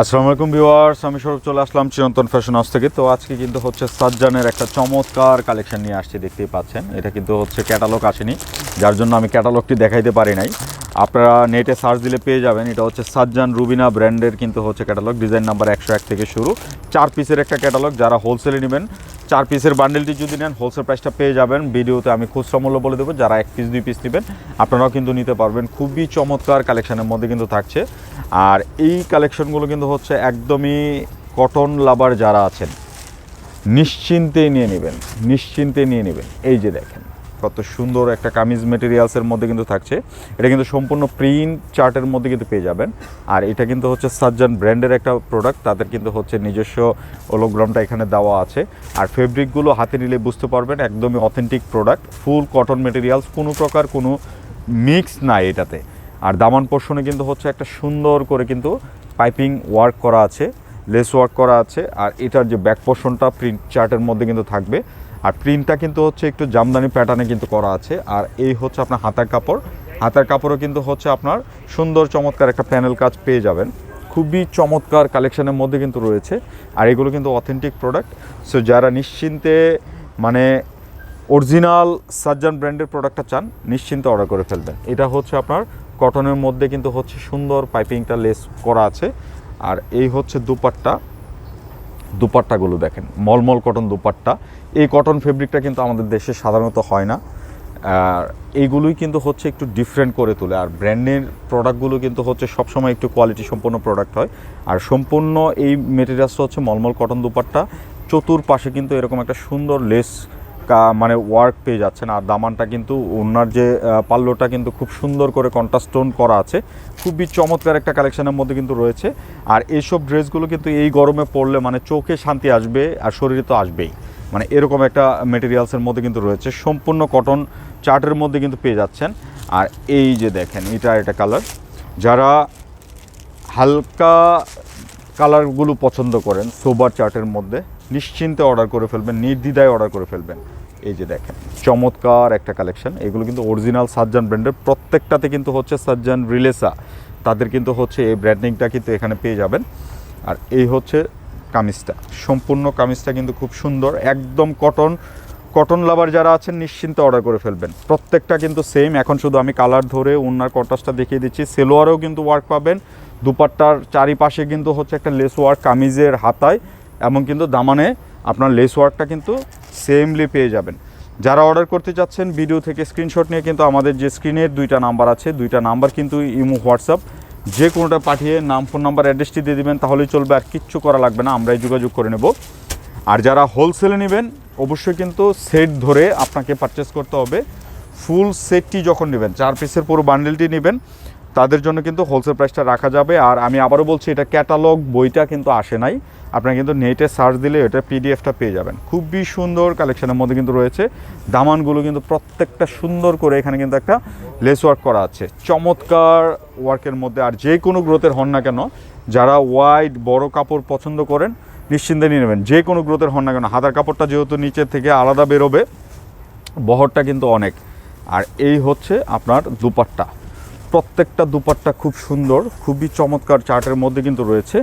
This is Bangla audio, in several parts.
আসসালামু আলাইকুম ভিউয়ার্স, আমি সৌরভ চলে আসলাম চিরন্তন ফ্যাশন হাউস থেকে। তো আজকে কিন্তু হচ্ছে সাজ্জানের একটা চমৎকার কালেকশন নিয়ে আসছি, দেখতেই পাচ্ছেন। এটা কিন্তু হচ্ছে ক্যাটালগ আসেনি, যার জন্য আমি ক্যাটালগটি দেখাইতে পারি নাই। আপনারা নেটে সার্চ দিলে পেয়ে যাবেন, এটা হচ্ছে সাজ্জান রুবিনা ব্র্যান্ডের কিন্তু হচ্ছে ক্যাটালগ। ডিজাইন নাম্বার একশো এক থেকে শুরু। চার পিসের একটা ক্যাটালগ, যারা হোলসেলে নেবেন চার পিসের বান্ডেলটি যদি নেন হোলসেল প্রাইসটা পেয়ে যাবেন। ভিডিওতে আমি খুচরা মূল্য বলে দেবো, যারা এক পিস দুই পিস নেবেন, আপনারাও কিন্তু নিতে পারবেন। খুবই চমৎকার কালেকশানের মধ্যে কিন্তু থাকছে। আর এই কালেকশনগুলো কিন্তু হচ্ছে একদমই কটন লাভার যারা আছেন নিশ্চিন্তে নিয়ে নেবেন নিশ্চিন্তে নিয়ে নেবেন। এই যে দেখেন কত সুন্দর একটা কামিজ মেটেরিয়ালসের মধ্যে কিন্তু থাকছে। এটা কিন্তু সম্পূর্ণ প্রিন্ট চার্টের মধ্যে কিন্তু পেয়ে যাবেন। আর এটা কিন্তু হচ্ছে সাজ্জান ব্র্যান্ডের একটা প্রোডাক্ট তাদের কিন্তু হচ্ছে নিজস্ব ওলোগ্রামটা এখানে দেওয়া আছে। আর ফেব্রিকগুলো হাতে নিলে বুঝতে পারবেন, একদমই authentic product full cotton materials কোনো প্রকার কোনো মিক্স নাই এটাতে। আর দামান পোর্শনে কিন্তু হচ্ছে একটা সুন্দর করে কিন্তু পাইপিং ওয়ার্ক করা আছে লেস ওয়ার্ক করা আছে। আর এটার যে ব্যাক পোর্শনটা প্রিন্ট চার্টের মধ্যে কিন্তু থাকবে। আর প্রিন্টটা কিন্তু হচ্ছে একটু জামদানি প্যাটার্নে কিন্তু করা আছে। আর এই হচ্ছে আপনার হাতার কাপড়। হাতার কাপড়ও কিন্তু হচ্ছে আপনার সুন্দর চমৎকার একটা প্যানেল কাজ পেয়ে যাবেন। খুবই চমৎকার কালেকশনের মধ্যে কিন্তু রয়েছে। আর এগুলো কিন্তু অথেন্টিক প্রোডাক্ট সো যারা নিশ্চিন্তে মানে অরিজিনাল সাজ্জান ব্র্যান্ডের প্রোডাক্টটা চান, নিশ্চিন্তে অর্ডার করে ফেলবেন। এটা হচ্ছে আপনার কটনের মধ্যে কিন্তু হচ্ছে সুন্দর পাইপিংটা লেস করা আছে। আর এই হচ্ছে দুপাট্টা। দুপাট্টাগুলো দেখেন, মলমল কটন দুপাট্টা। এই কটন ফেব্রিকটা কিন্তু আমাদের দেশে সাধারণত হয় না। আর এইগুলোই কিন্তু হচ্ছে একটু ডিফারেন্ট করে তোলে। আর ব্র্যান্ডের প্রোডাক্টগুলো কিন্তু হচ্ছে সবসময় একটু কোয়ালিটি সম্পন্ন প্রোডাক্ট হয়। আর সম্পূর্ণ এই মেটেরিয়ালসটা হচ্ছে মলমল কটন দুপাট্টা। চতুর পাশে কিন্তু এরকম একটা সুন্দর লেস মানে ওয়ার্ক পেয়ে যাচ্ছেন। আর দামানটা কিন্তু ওনার যে পাল্লোটা কিন্তু খুব সুন্দর করে কন্ট্রাস্টোন করা আছে। খুবই চমৎকার একটা কালেকশনের মধ্যে কিন্তু রয়েছে। আর এইসব ড্রেসগুলো কিন্তু এই গরমে পরলে মানে চোখে শান্তি আসবে আর শরীরে তো আসবেই। মানে এরকম একটা মেটেরিয়ালসের মধ্যে কিন্তু রয়েছে। সম্পূর্ণ কটন চার্টের মধ্যে কিন্তু পেয়ে যাচ্ছেন। আর এই যে দেখেন, এটা একটা কালার যারা হালকা কালারগুলো পছন্দ করেন সোবার চার্টের মধ্যে, নিশ্চিন্তে অর্ডার করে ফেলবেন, নির্দ্বিধায় অর্ডার করে ফেলবেন। এই যে দেখেন, চমৎকার একটা কালেকশন এগুলো কিন্তু অরিজিনাল সাজ্জান ব্র্যান্ডের প্রত্যেকটাতে কিন্তু হচ্ছে সাজ্জান রিলেসা। তাদের কিন্তু হচ্ছে এই ব্র্যান্ডিংটা কিন্তু এখানে পেয়ে যাবেন। আর এই হচ্ছে কামিজটা। সম্পূর্ণ কামিজটা কিন্তু খুব সুন্দর। একদম কটন কটন লাভার যারা আছেন, নিশ্চিন্তে অর্ডার করে ফেলবেন। প্রত্যেকটা কিন্তু সেম এখন শুধু আমি কালার ধরে ওনার কটাসটা দেখিয়ে দিচ্ছি। সেলোয়ারেও কিন্তু ওয়ার্ক পাবেন। দুপাট্টার চারিপাশে কিন্তু হচ্ছে একটা লেস ওয়ার্ক কামিজের হাতায়। এবং কিন্তু দামানে আপনার লেস ওয়ার্কটা কিন্তু সেমলি পেয়ে যাবেন। যারা অর্ডার করতে চাচ্ছেন ভিডিও থেকে স্ক্রিনশট নিয়ে কিন্তু আমাদের যে স্ক্রিনের দুইটা নাম্বার আছে, দুইটা নাম্বার কিন্তু ইমো, হোয়াটসঅ্যাপ, যে কোনোটা পাঠিয়ে নাম ফোন নাম্বার অ্যাড্রেসটি দিয়ে দিবেন তাহলেই চলবে আর কিচ্ছু করা লাগবে না, আমরাই যোগাযোগ করে নেব। আর যারা হোলসেলে নেবেন, অবশ্যই কিন্তু সেট ধরে আপনাকে পারচেস করতে হবে। ফুল সেটটি যখন নেবেন, চার পিসের পুরো বান্ডেলটি নেবেন, তাদের জন্য কিন্তু হোলসেল প্রাইসটা রাখা যাবে। আর আমি আবারও বলছি, এটা ক্যাটালগ বইটা কিন্তু আসে নাই। আপনারা কিন্তু নেটে সার্চ দিলে এটা পিডিএফটা পেয়ে যাবেন। খুবই সুন্দর কালেকশনের মধ্যে কিন্তু রয়েছে। দামানগুলো কিন্তু প্রত্যেকটা সুন্দর করে এখানে কিন্তু একটা লেস ওয়ার্ক করা আছে। চমৎকার ওয়ার্কের মধ্যে আর যে কোনো গ্রোথের হন না কেন, যারা ওয়াইড বড় কাপড় পছন্দ করেন, নিশ্চিন্তে নিয়ে নেবেন। যে কোনো গ্রোথের হন না কেন, হাতার কাপড়টা যেহেতু নিচের থেকে আলাদা বেরোবে, বহরটা কিন্তু অনেক। আর এই হচ্ছে আপনার দুপাট্টা। প্রত্যেকটা দুপাট্টা খুব সুন্দর, খুবই চমৎকার চার্টের মধ্যে কিন্তু রয়েছে।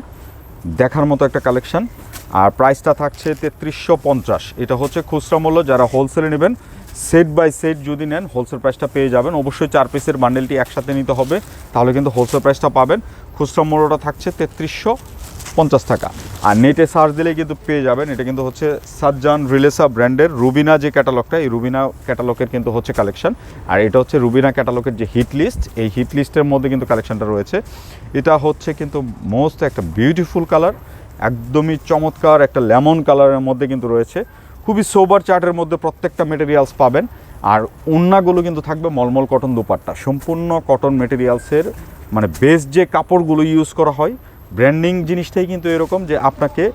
দেখার মতো একটা কালেকশান। আর প্রাইসটা থাকছে তেত্রিশশো পঞ্চাশ। এটা হচ্ছে খুচরা মূল্য, যারা হোলসেলে নেবেন সেট বাই সেট যদি নেন হোলসেল প্রাইসটা পেয়ে যাবেন। অবশ্যই চার পিসের বান্ডেলটি একসাথে নিতে হবে, তাহলে কিন্তু হোলসেল প্রাইসটা পাবেন। খুচরা মূল্যটা থাকছে তেত্রিশশো পঞ্চাশ টাকা। আর নেটে সার্চ দিলে কিন্তু পেয়ে যাবেন। এটা কিন্তু হচ্ছে সাজ্জান রিলেসা ব্র্যান্ডের রুবিনা যে ক্যাটালগটা এই রুবিনা ক্যাটালগের কিন্তু হচ্ছে কালেকশন আর এটা হচ্ছে রুবিনা ক্যাটালগের যে হিট লিস্ট এই হিট লিস্টের মধ্যে কিন্তু কালেকশনটা রয়েছে। এটা হচ্ছে কিন্তু মোস্ট একটা বিউটিফুল কালার একদমই চমৎকার একটা লেমন কালারের মধ্যে কিন্তু রয়েছে। খুবই সোবার চার্টের মধ্যে প্রত্যেকটা মেটেরিয়ালস পাবেন। আর উন্নাগুলো কিন্তু থাকবে মলমল কটন দুপাট্টা। সম্পূর্ণ কটন মেটেরিয়ালসের মানে বেস্ট যে কাপড়গুলো ইউজ করা হয় ব্র্যান্ডিং জিনিসটাই কিন্তু এরকম যে আপনাকে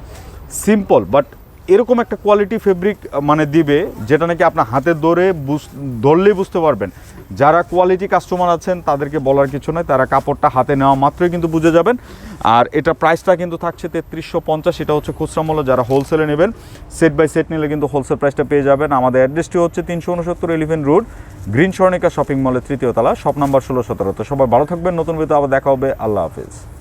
সিম্পল বাট এরকম একটা কোয়ালিটি ফেব্রিক মানে দিবে যেটা নাকি আপনার হাতে ধরে বুঝ- ধরলেই বুঝতে পারবেন। যারা কোয়ালিটি কাস্টমার আছেন, তাদেরকে বলার কিছু নয় তারা কাপড়টা হাতে নেওয়া মাত্রই কিন্তু বুঝে যাবেন। আর এটা প্রাইসটা কিন্তু থাকছে তেত্রিশশো পঞ্চাশ, এটা হচ্ছে খুচরা মূল্য, যারা হোলসেলে নেবেন সেট বাই সেট নিলে কিন্তু হোলসেল প্রাইসটা পেয়ে যাবেন। আমাদের অ্যাড্রেসটি হচ্ছে তিনশো উনসত্তর eleven road green Swarnika shopping মলের তৃতীয় তলা শপ নাম্বার ষোলো সতেরো। তো সবাই ভালো থাকবেন, নতুন ভিডিও আবার দেখা হবে। আল্লাহ হাফিজ।